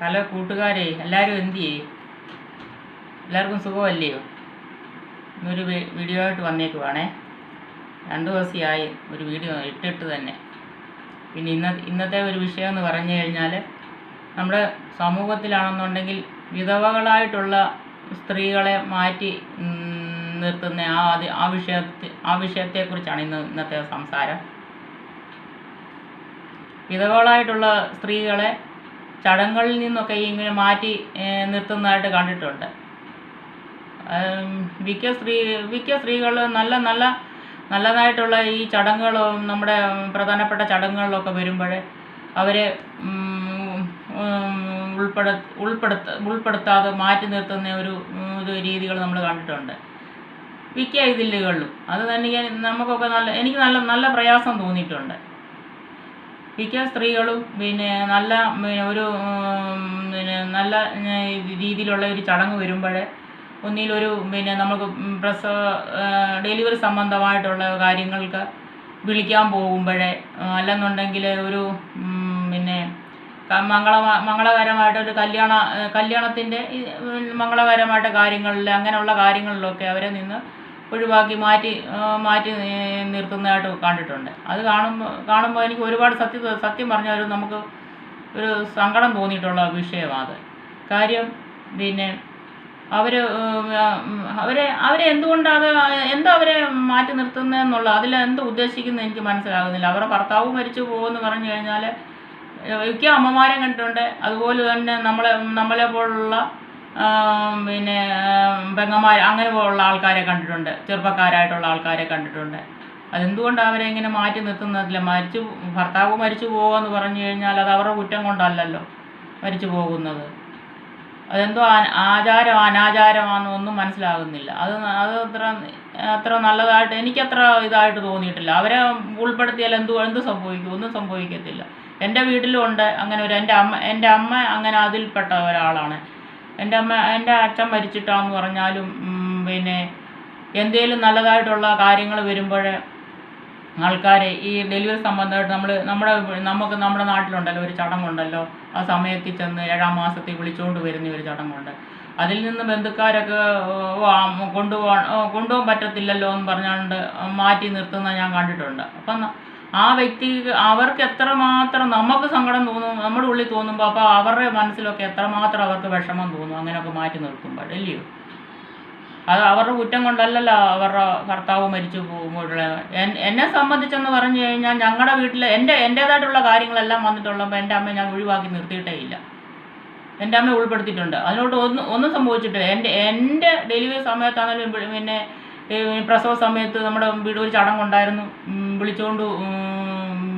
Hello കൂട്ടുകാരെ എല്ലാവരും എന്തു ചെയ്യും? എല്ലാവർക്കും സുഖമല്ലയോ? ഇന്നൊരു വീഡിയോ ആയിട്ട് വന്നേക്കുവാണേ. രണ്ട് ദിവസമായി ഒരു വീഡിയോ ഇട്ടിട്ട് തന്നെ. പിന്നെ ഇന്ന ഇന്നത്തെ ഒരു വിഷയം എന്ന് പറഞ്ഞു കഴിഞ്ഞാൽ നമ്മുടെ സമൂഹത്തിലാണെന്നുണ്ടെങ്കിൽ വിധവകളായിട്ടുള്ള സ്ത്രീകളെ മാറ്റി നിർത്തുന്ന ആ ആ വിഷയത്തെ ആ വിഷയത്തെക്കുറിച്ചാണ് ഇന്ന് ഇന്നത്തെ സംസാരം. വിധവകളായിട്ടുള്ള സ്ത്രീകളെ ചടങ്ങുകളിൽ നിന്നൊക്കെ ഇങ്ങനെ മാറ്റി നിർത്തുന്നതായിട്ട് കണ്ടിട്ടുണ്ട്. മിക്ക സ്ത്രീ മിക്ക സ്ത്രീകൾ നല്ല നല്ല നല്ലതായിട്ടുള്ള ഈ ചടങ്ങുകളും നമ്മുടെ പ്രധാനപ്പെട്ട ചടങ്ങുകളിലൊക്കെ വരുമ്പോൾ അവരെ ഉൾപ്പെടു ഉൾപ്പെടുത്ത ഉൾപ്പെടുത്താതെ മാറ്റി നിർത്തുന്ന ഒരു ഇത് രീതികൾ നമ്മൾ കണ്ടിട്ടുണ്ട്. മിക്ക ഇതിലുകളിലും. അത് തന്നെ നമുക്കൊക്കെ നല്ല എനിക്ക് നല്ല നല്ല പ്രയാസം തോന്നിയിട്ടുണ്ട്. മിക്ക സ്ത്രീകളും പിന്നെ നല്ല ഒരു പിന്നെ നല്ല രീതിയിലുള്ള ഒരു ചടങ്ങ് വരുമ്പോൾ ഒന്നിലൊരു പിന്നെ നമുക്ക് പ്രസവ ഡെലിവറി സംബന്ധമായിട്ടുള്ള കാര്യങ്ങൾക്ക് വിളിക്കാൻ പോകുമ്പോഴേ അല്ലെന്നുണ്ടെങ്കിൽ ഒരു പിന്നെ മംഗള മംഗളകരമായിട്ടൊരു കല്യാണ കല്യാണത്തിന്റെ മംഗളകരമായിട്ട് കാര്യങ്ങളിൽ അങ്ങനെയുള്ള കാര്യങ്ങളിലൊക്കെ അവരെ നിന്ന് ഒഴിവാക്കി മാറ്റി മാറ്റി നിർത്തുന്നതായിട്ട് കണ്ടിട്ടുണ്ട്. അത് കാണുമ്പോൾ കാണുമ്പോൾ എനിക്ക് ഒരുപാട് സത്യ സത്യം പറഞ്ഞാൽ ഒരു നമുക്ക് ഒരു സങ്കടം തോന്നിയിട്ടുള്ള വിഷയമാണ് അത്. കാര്യം പിന്നെ അവർ അവരെ അവരെ എന്തുകൊണ്ടത് എന്താ അവരെ മാറ്റി നിർത്തുന്നതെന്നുള്ള അതിൽ എന്ത് ഉദ്ദേശിക്കുന്നത് എനിക്ക് മനസ്സിലാകുന്നില്ല. അവരുടെ ഭർത്താവ് മരിച്ചു പോകുമെന്ന് പറഞ്ഞു കഴിഞ്ഞാൽ മിക്ക അമ്മമാരെ കണ്ടിട്ടുണ്ട്. അതുപോലെ തന്നെ നമ്മളെ നമ്മളെ പോലുള്ള പിന്നെ പെങ്ങന്മാർ അങ്ങനെ പോലുള്ള ആൾക്കാരെ കണ്ടിട്ടുണ്ട്. ചെറുപ്പക്കാരായിട്ടുള്ള ആൾക്കാരെ കണ്ടിട്ടുണ്ട്. അതെന്തുകൊണ്ടാണ് അവരെ ഇങ്ങനെ മാറ്റി നിർത്തുന്നതില്ല മരിച്ചു ഭർത്താവ് മരിച്ചു പോകുമെന്ന് പറഞ്ഞു കഴിഞ്ഞാൽ അത് അവരുടെ കുറ്റം കൊണ്ടല്ലല്ലോ മരിച്ചു പോകുന്നത്. അതെന്തോ ആചാരം അനാചാരമാണെന്ന് ഒന്നും മനസ്സിലാകുന്നില്ല. അത് അത് അത്ര അത്ര നല്ലതായിട്ട് എനിക്കത്ര ഇതായിട്ട് തോന്നിയിട്ടില്ല. അവരെ ഉൾപ്പെടുത്തിയാൽ എന്തു എന്ത് സംഭവിക്കും? ഒന്നും സംഭവിക്കത്തില്ല. എന്റെ വീട്ടിലും ഉണ്ട്. അങ്ങനെ ഒരു എന്റെ അമ്മ എന്റെ അമ്മ അങ്ങനെ അതിൽപ്പെട്ട ഒരാളാണ്. എന്റെ അമ്മ എന്റെ അച്ഛൻ മരിച്ചിട്ടാന്ന് പറഞ്ഞാലും പിന്നെ എന്തേലും നല്ലതായിട്ടുള്ള കാര്യങ്ങൾ വരുമ്പോൾ ആൾക്കാരെ ഈ ഡെലിവറി സംബന്ധമായിട്ട് നമ്മൾ നമ്മുടെ നമുക്ക് നമ്മുടെ നാട്ടിലുണ്ടല്ലോ ഒരു ചടങ്ങുണ്ടല്ലോ. ആ സമയത്തിൽ ചെന്ന് ഏഴാം മാസത്തിൽ വിളിച്ചുകൊണ്ട് വരുന്ന ഒരു ചടങ്ങുണ്ട്. അതിൽ നിന്ന് ബന്ധുക്കാരൊക്കെ കൊണ്ടുപോകാൻ കൊണ്ടുപോകാൻ പറ്റത്തില്ലല്ലോ എന്ന് പറഞ്ഞുകൊണ്ട് മാറ്റി നിർത്തുന്ന ഞാൻ കണ്ടിട്ടുണ്ട്. അപ്പം ആ വ്യക്തി അവർക്ക് എത്രമാത്രം നമുക്ക് സങ്കടം തോന്നും നമ്മുടെ ഉള്ളിൽ തോന്നുമ്പോൾ അപ്പോൾ അവരുടെ മനസ്സിലൊക്കെ എത്രമാത്രം അവർക്ക് വിഷമം തോന്നും അങ്ങനെയൊക്കെ മാറ്റി നിർത്തുമ്പോൾ അല്ലയോ അത് അവരുടെ കുറ്റം കൊണ്ടല്ലല്ലോ അവരുടെ ഭർത്താവ് മരിച്ചു പോകുമ്പോഴുള്ള. എന്നെ സംബന്ധിച്ചെന്ന് പറഞ്ഞു കഴിഞ്ഞാൽ ഞങ്ങളുടെ വീട്ടിൽ എന്റെ എന്റേതായിട്ടുള്ള കാര്യങ്ങളെല്ലാം വന്നിട്ടുള്ളപ്പോൾ എന്റെ അമ്മ ഞാൻ ഒഴിവാക്കി നിർത്തിയിട്ടേ ഇല്ല. എന്റെ അമ്മ ഉൾപ്പെടുത്തിയിട്ടുണ്ട്. അതിനോട്ട് ഒന്നും ഒന്നും സംഭവിച്ചിട്ടില്ല. എന്റെ എന്റെ ഡെലിവറി സമയത്താണെങ്കിലും പിന്നെ പ്രസവ സമയത്ത് നമ്മുടെ വീട് ഒരു ചടങ്ങുണ്ടായിരുന്നു വിളിച്ചുകൊണ്ട്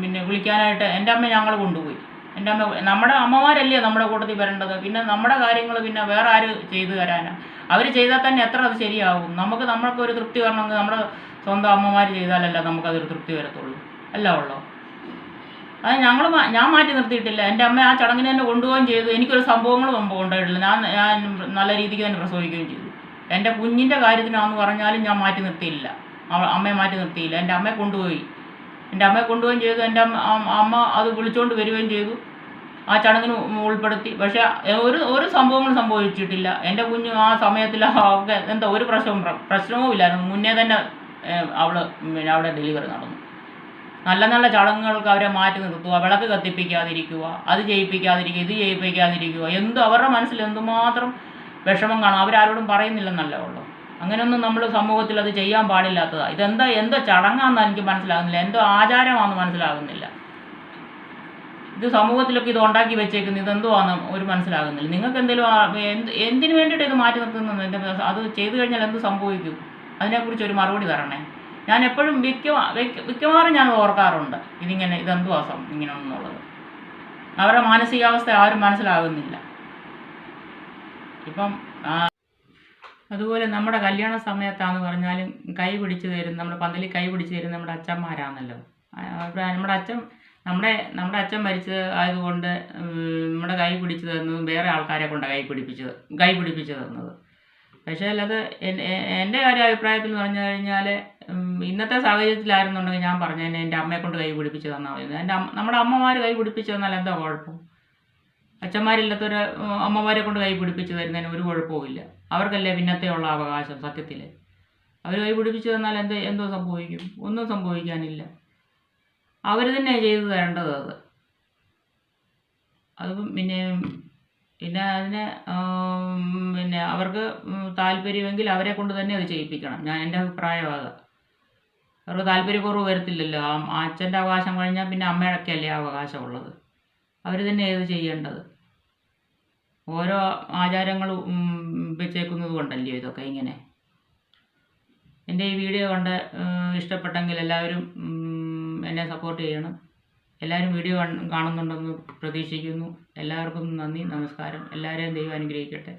പിന്നെ വിളിക്കാനായിട്ട് എന്റെ അമ്മ ഞങ്ങൾ കൊണ്ടുപോയി. എന്റെ അമ്മ നമ്മുടെ അമ്മമാരല്ലേ നമ്മുടെ കൂട്ടത്തിൽ വരേണ്ടത്? പിന്നെ നമ്മുടെ കാര്യങ്ങൾ പിന്നെ വേറെ ആര് ചെയ്തു തരാനാണ് അവർ ചെയ്താൽ തന്നെ എത്ര അത് ശരിയാവും? നമുക്ക് നമ്മൾക്ക് ഒരു തൃപ്തി വരണമെങ്കിൽ നമ്മുടെ സ്വന്തം അമ്മമാർ ചെയ്താലല്ല നമുക്കതൊരു തൃപ്തി വരത്തുള്ളൂ. അല്ല ഉള്ളോ? അത് ഞങ്ങൾ ഞാൻ മാറ്റി നിർത്തിയിട്ടില്ല. എന്റെ അമ്മ ആ ചടങ്ങിന് തന്നെ കൊണ്ടുപോവുകയും ചെയ്തു. എനിക്കൊരു സംഭവങ്ങളും സംഭവം ഉണ്ടായിട്ടില്ല. ഞാൻ ഞാൻ നല്ല രീതിക്ക് തന്നെ പ്രസവിക്കുകയും ചെയ്തു. എന്റെ കുഞ്ഞിന്റെ കാര്യത്തിനാന്ന് പറഞ്ഞാലും ഞാൻ മാറ്റി നിർത്തിയില്ല. അമ്മയെ മാറ്റി നിർത്തിയില്ല. എന്റെ അമ്മയെ കൊണ്ടുപോയി. എന്റെ അമ്മയെ കൊണ്ടുപോവുകയും ചെയ്തു. എന്റെ അമ്മ അത് വിളിച്ചുകൊണ്ട് വരികയും ചെയ്തു. ആ ചടങ്ങിന് ഉൾപ്പെടുത്തി. പക്ഷേ ഒരു ഒരു സംഭവങ്ങളും സംഭവിച്ചിട്ടില്ല. എന്റെ കുഞ്ഞ് ആ സമയത്തിൽ ഒക്കെ എന്താ ഒരു പ്രശ്നവും പ്രശ്നവും ഇല്ലായിരുന്നു. മുന്നേ തന്നെ അവൾ പിന്നെ അവിടെ ഡെലിവറി നടന്നു. നല്ല നല്ല ചടങ്ങുകൾക്ക് അവരെ മാറ്റി നിർത്തുക. വിളക്ക് കത്തിപ്പിക്കാതിരിക്കുക. അത് ചെയ്യിപ്പിക്കാതിരിക്കുക. ഇത് ചെയ്യിപ്പിക്കാതിരിക്കുക. എന്തും അവരുടെ മനസ്സിൽ എന്തുമാത്രം വിഷമം കാണും. അവരാരോടും പറയുന്നില്ലെന്നല്ല ഉള്ളൂ. അങ്ങനെയൊന്നും നമ്മൾ സമൂഹത്തിൽ അത് ചെയ്യാൻ പാടില്ലാത്തതാണ് ഇതെന്താ എന്തോ ചടങ്ങാണെന്ന് എനിക്ക് മനസ്സിലാകുന്നില്ല. എന്തോ ആചാരമാണെന്ന് മനസ്സിലാകുന്നില്ല. ഇത് സമൂഹത്തിലൊക്കെ ഇത് ഉണ്ടാക്കി വെച്ചേക്കുന്നത് ഇതെന്തുവാന്ന് ഒരു മനസ്സിലാകുന്നില്ല. നിങ്ങൾക്ക് എന്തെങ്കിലും എന്ത് എന്തിനു വേണ്ടിയിട്ട് ഇത് മാറ്റി നിർത്തുന്നത്? അത് ചെയ്തു കഴിഞ്ഞാൽ എന്ത് സംഭവിക്കും? അതിനെക്കുറിച്ച് ഒരു മറുപടി തരണേ. ഞാൻ എപ്പോഴും മിക്കവാ മിക്ക- മിക്കവാറും ഞാൻ ഓർക്കാറുണ്ട്. ഇതിങ്ങനെ ഇതെന്തുവാ ഇങ്ങനെ എന്നുള്ളത് അവരുടെ മാനസികാവസ്ഥ ആരും മനസ്സിലാകുന്നില്ല. ഇപ്പം അതുപോലെ നമ്മുടെ കല്യാണ സമയത്താന്ന് പറഞ്ഞാലും കൈ പിടിച്ച് തരും നമ്മുടെ പന്തലിൽ കൈ പിടിച്ച് തരും നമ്മുടെ അച്ഛന്മാരാണല്ലോ. നമ്മുടെ അച്ഛൻ നമ്മുടെ നമ്മുടെ അച്ഛൻ മരിച്ചത് ആയതുകൊണ്ട് നമ്മുടെ കൈ പിടിച്ച് തന്നതും വേറെ ആൾക്കാരെ കൊണ്ട് കൈ പിടിപ്പിച്ചത് കൈ പിടിപ്പിച്ചു തന്നത്. പക്ഷേ അല്ലാതെ എന്റെ കാര്യ അഭിപ്രായത്തിൽ പറഞ്ഞു കഴിഞ്ഞാൽ ഇന്നത്തെ സാഹചര്യത്തിലായിരുന്നുണ്ടെങ്കിൽ ഞാൻ പറഞ്ഞേനെ എന്റെ അമ്മയെ കൊണ്ട് കൈ പിടിപ്പിച്ച് തന്നാൽ മതി. എന്റെ നമ്മുടെ അമ്മമാർ കൈ പിടിപ്പിച്ച് തന്നാൽ എന്താ കുഴപ്പം? അച്ഛന്മാരില്ലാത്തൊരു അമ്മമാരെ കൊണ്ട് കൈ പിടിപ്പിച്ച് തരുന്നതിന് ഒരു കുഴപ്പവുമില്ല. അവർക്കല്ലേ പിന്നത്തെയുള്ള അവകാശം സത്യത്തിൽ അവർ കൈ പിടിപ്പിച്ചു തന്നാൽ എന്ത് എന്തോ സംഭവിക്കും. ഒന്നും സംഭവിക്കാനില്ല. അവർ തന്നെ ചെയ്തു തരേണ്ടത് അത്. അത് പിന്നെ പിന്നെ അതിനെ പിന്നെ അവർക്ക് താല്പര്യമെങ്കിൽ അവരെ കൊണ്ട് തന്നെ അത് ചെയ്യിപ്പിക്കണം. ഞാൻ എന്റെ അഭിപ്രായം അവർക്ക് താല്പര്യക്കുറവ് വരത്തില്ലല്ലോ. അച്ഛന്റെ അവകാശം കഴിഞ്ഞാൽ പിന്നെ അമ്മയൊക്കെ അല്ലേ അവകാശമുള്ളത് അവർ തന്നെയാണ് ഇത് ചെയ്യേണ്ടത്. ഓരോ ആചാരങ്ങൾ വെച്ചേക്കുന്നത് കൊണ്ടല്ലയോ ഇതൊക്കെ ഇങ്ങനെ? എന്റെ ഈ വീഡിയോ കണ്ട് ഇഷ്ടപ്പെട്ടെങ്കിൽ എല്ലാവരും എന്നെ സപ്പോർട്ട് ചെയ്യണം. എല്ലാവരും വീഡിയോ കാണുന്നുണ്ടെന്ന് പ്രതീക്ഷിക്കുന്നു. എല്ലാവർക്കും നന്ദി നമസ്കാരം. എല്ലാവരെയും ദൈവം അനുഗ്രഹിക്കട്ടെ.